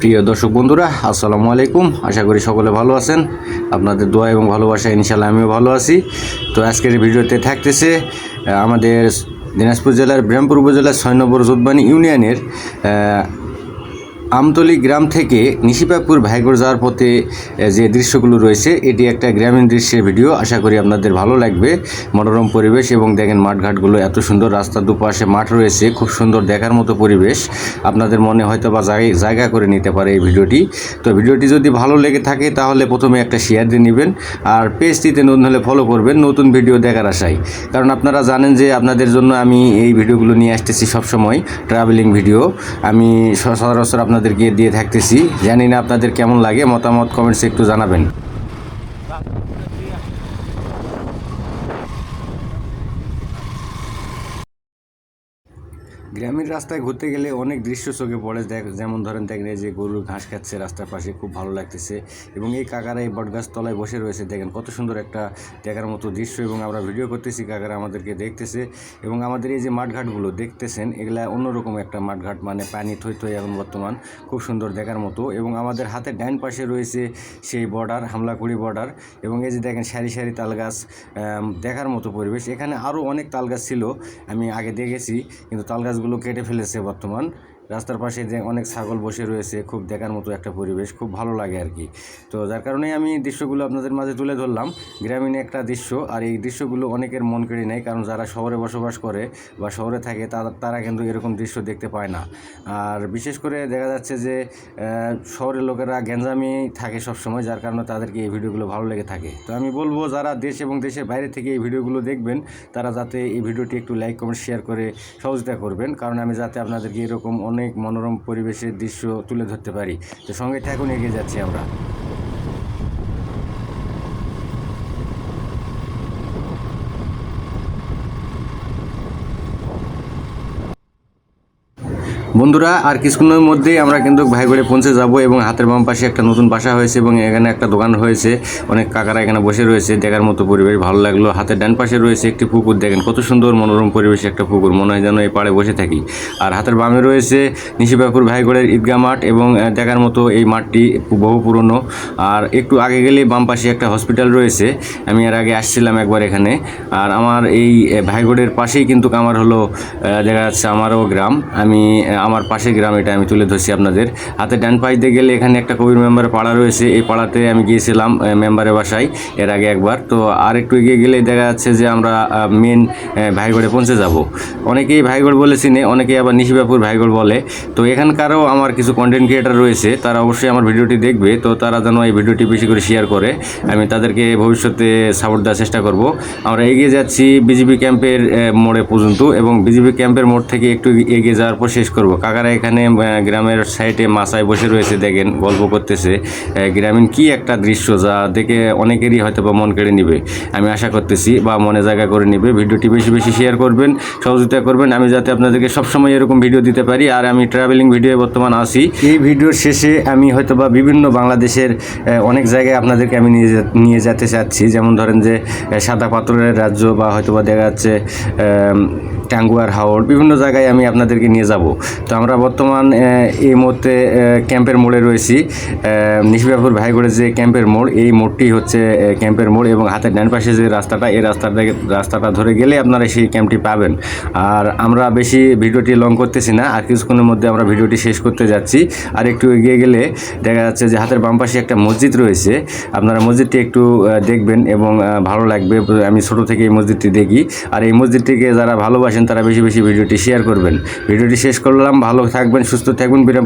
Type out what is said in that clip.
প্রিয় দর্শক বন্ধুরা, আসসালামু আলাইকুম। আশা করি সকলে ভালো আছেন। আপনাদের দোয়া এবং ভালোবাসা ইনশাল্লাহ আমিও ভালো আছি। তো আজকের ভিডিওতে থাকতেছে আমাদের দিনাজপুর জেলার, ব্রাহ্মপুর উপজেলার ছয় নম্বর জোতবানি ইউনিয়নের আমতলি গ্রাম থেকে নিশিপাপুর ভাইগড় যাওয়ার পথে যে দৃশ্যগুলো রয়েছে, এটি একটা গ্রামীণ দৃশ্যের ভিডিও। আশা করি আপনাদের ভালো লাগবে। মনোরম পরিবেশ এবং দেখেন মাঠঘাটগুলো এত সুন্দর। রাস্তার দুপাশে মাঠ রয়েছে, খুব সুন্দর দেখার মতো পরিবেশ। আপনাদের মনে হয়তো বা জায়গা- করে নিতে পারে এই ভিডিওটি। তো ভিডিওটি যদি ভালো লেগে থাকে, তাহলে প্রথমে একটা শেয়ার দিয়ে নেবেন আর পেজটিতে নতুন হলে ফলো করবেন নতুন ভিডিও দেখার আশায়। কারণ আপনারা জানেন যে আপনাদের জন্য আমি এই ভিডিওগুলো নিয়ে আসতেছি সবসময় ট্রাভেলিং ভিডিও আমি সচরাচর আপনাদেরকে দিয়ে থাকতেছি। জানি না আপনাদের কেমন লাগে মতামত কমেন্টসে একটু জানাবেন। গ্রামের রাস্তায় ঘুরতে গেলে অনেক দৃশ্য চোখে পড়ে। দেখ, যেমন ধরেন দেখেন যে গরু ঘাস খাচ্ছে, রাস্তার পাশে খুব ভালো লাগতেছে এবং এই কাকারা এই বটগাছ তলায় বসে রয়েছে। দেখেন, কত সুন্দর একটা দেখার মতো দৃশ্য এবং আমরা ভিডিও করতেছি, কাকারা আমাদেরকে দেখতেছে এবং আমাদের এই যে মাঠঘাটগুলো দেখতেছেন, এগুলা অন্যরকম একটা মাঠঘাট মানে পানি থই থই এখন বর্তমান, খুব সুন্দর দেখার মতো এবং আমাদের হাতের ডাইন পাশে রয়েছে সেই বর্ডার হামলাকুড়ি বর্ডার এবং এই যে দেখেন সারি সারি তাল গাছ দেখার মতো পরিবেশ। এখানে আরও অনেক তাল গাছ ছিল, আমি আগে দেখেছি, কিন্তু তাল গাছগুলো কেটে ফেলেছে বর্তমান। রাস্তার পাশে যে অনেক ছাগল বসে রয়েছে, খুব দেখার মতো একটা পরিবেশ, খুব ভালো লাগে আর কি। তো যার কারণে আমি দৃশ্যগুলো আপনাদের মাঝে তুলে ধরলাম। গ্রামীণ একটা দৃশ্য, আর এই দৃশ্যগুলো অনেকের মন কেড়ে নেয়, কারণ যারা শহরে বসবাস করে বা শহরে থাকে তারা কিন্তু এরকম দৃশ্য দেখতে পায় না। আর বিশেষ করে দেখা যাচ্ছে যে শহরের লোকেরা গ্যাঞ্জামি থাকে সবসময়, যার কারণে তাদেরকে এই ভিডিওগুলো ভালো লেগে থাকে। তো আমি বলব, যারা দেশ এবং দেশের বাইরে থেকে এই ভিডিওগুলো দেখবেন, তারা যাতে এই ভিডিওটি একটু লাইক, কমেন্ট, শেয়ার করে সহযোগিতা করবেন, কারণ আমি যাতে আপনাদেরকে এরকম অনেক মনোরম পরিবেশের দৃশ্য তুলে ধরতে পারি। তো সঙ্গে থাকুন এগিয়ে যাচ্ছি আমরা। বন্ধুরা, আর কিছুক্ষণের মধ্যেই আমরা কিন্তু ভাইগড়ে পৌঁছে যাব এবং হাতের বাম পাশে একটা নতুন বাসা হয়েছে এবং এখানে একটা দোকান হয়েছে। অনেক কাকারা এখানে বসে রয়েছে, দেখার মতো পরিবেশ ভালো লাগল। হাতের ডান পাশে রয়েছে একটি পুকুর, দেখেন কত সুন্দর মনোরম পরিবেশে একটা পুকুর, মনে হয় যেন এই পাড়ে বসে থাকি। আর হাতের বামে রয়েছে নিশিবাপুর ভাইগড়ের ঈদগাহ মাঠ এবং দেখার মতো এই মাঠটি বহু পুরনো। আর একটু আগে গেলে বাম পাশে একটা হসপিটাল রয়েছে, আমি এর আগে আসছিলাম একবার এখানে। আর আমার এই ভাইগড়ের পাশেই কিন্তু আমার হলো দেখা যাচ্ছে আমারও গ্রাম। আমি আমার পাশের গ্রাম এটা আমি তুলে ধরছি আপনাদের। হাতে ডান পাইতে গেলে এখানে একটা কবির মেম্বারের পাড়া রয়েছে। এই পাড়াতে আমি গিয়েছিলাম মেম্বারের বাসায় এর আগে একবার। তো আর একটু এগিয়ে গেলে দেখা যাচ্ছে যে আমরা মেন ভাইগড়ে পৌঁছে যাব। অনেকেই ভাইগড় বলে চিনে, অনেকেই আবার নিশিবাপুর ভাইগড় বলে। তো এখানকারও আমার কিছু কন্টেন্ট ক্রিয়েটার রয়েছে, তারা অবশ্যই আমার ভিডিওটি দেখবে। তো তারা যেন এই ভিডিওটি বেশি করে শেয়ার করে। আমি তাদেরকে ভবিষ্যতে সাপোর্ট দেওয়ার চেষ্টা করব। আমরা এগিয়ে যাচ্ছি বিজেপি ক্যাম্পের মোড়ে পর্যন্ত এবং বিজেপি ক্যাম্পের মোড় থেকে একটু এগিয়ে যাওয়ার পর শেষ করব। কাকারা এখানে গ্রামের সাইডে মাসায় বসে রয়েছে, দেখেন, গল্প করতেছে। গ্রামীণ কি একটা দৃশ্য যা দেখে অনেকেরই হয়তো বা মন কেড়ে নিবে। আমি আশা করতেছি বা মনে জায়গা করে নিবে। ভিডিওটি বেশি বেশি শেয়ার করবেন, সহযোগিতা করবেন। আমি যাতে আপনাদেরকে সবসময় এরকম ভিডিও দিতে পারি। আর আমি ট্রাভেলিং ভিডিও বর্তমান আসি এই ভিডিওর শেষে আমি হয়তো বা বিভিন্ন বাংলাদেশের অনেক জায়গায় আপনাদেরকে আমি নিয়ে নিয়ে যেতে চাচ্ছি। যেমন ধরেন যে সাদা পাথরের রাজ্য বা হয়তো বা দেখা যাচ্ছে টাঙ্গুয়ার হাওড় বিভিন্ন জায়গায় আমি আপনাদেরকে নিয়ে যাব। তো আমরা বর্তমান এই মুহূর্তে ক্যাম্পের মোড়ে রয়েছি। নিশিবাপুর ভাইগড়ের যে ক্যাম্পের মোড়, এই মোড়টি হচ্ছে ক্যাম্পের মোড় এবং হাতের ডান পাশে যে রাস্তাটা, এই রাস্তাটা রাস্তাটা ধরে গেলে আপনারা সেই ক্যাম্পটি পাবেন। আর আমরা বেশি ভিডিওটি লং করতেছি না, আর কিছুক্ষণের মধ্যে আমরা ভিডিওটি শেষ করতে যাচ্ছি। আর একটু এগিয়ে গেলে দেখা যাচ্ছে যে হাতের বাম পাশে একটা মসজিদ রয়েছে। আপনারা মসজিদটি একটু দেখবেন এবং ভালো লাগবে। আমি ছোট থেকে এই মসজিদটি দেখি। আর এই মসজিদটিকে যারা ভালোবাসেন তারা বেশি বেশি ভিডিওটি শেয়ার করবেন। ভিডিওটি শেষ করলাম ভালো থাকবেন সুস্থ থাকবেন বিরাম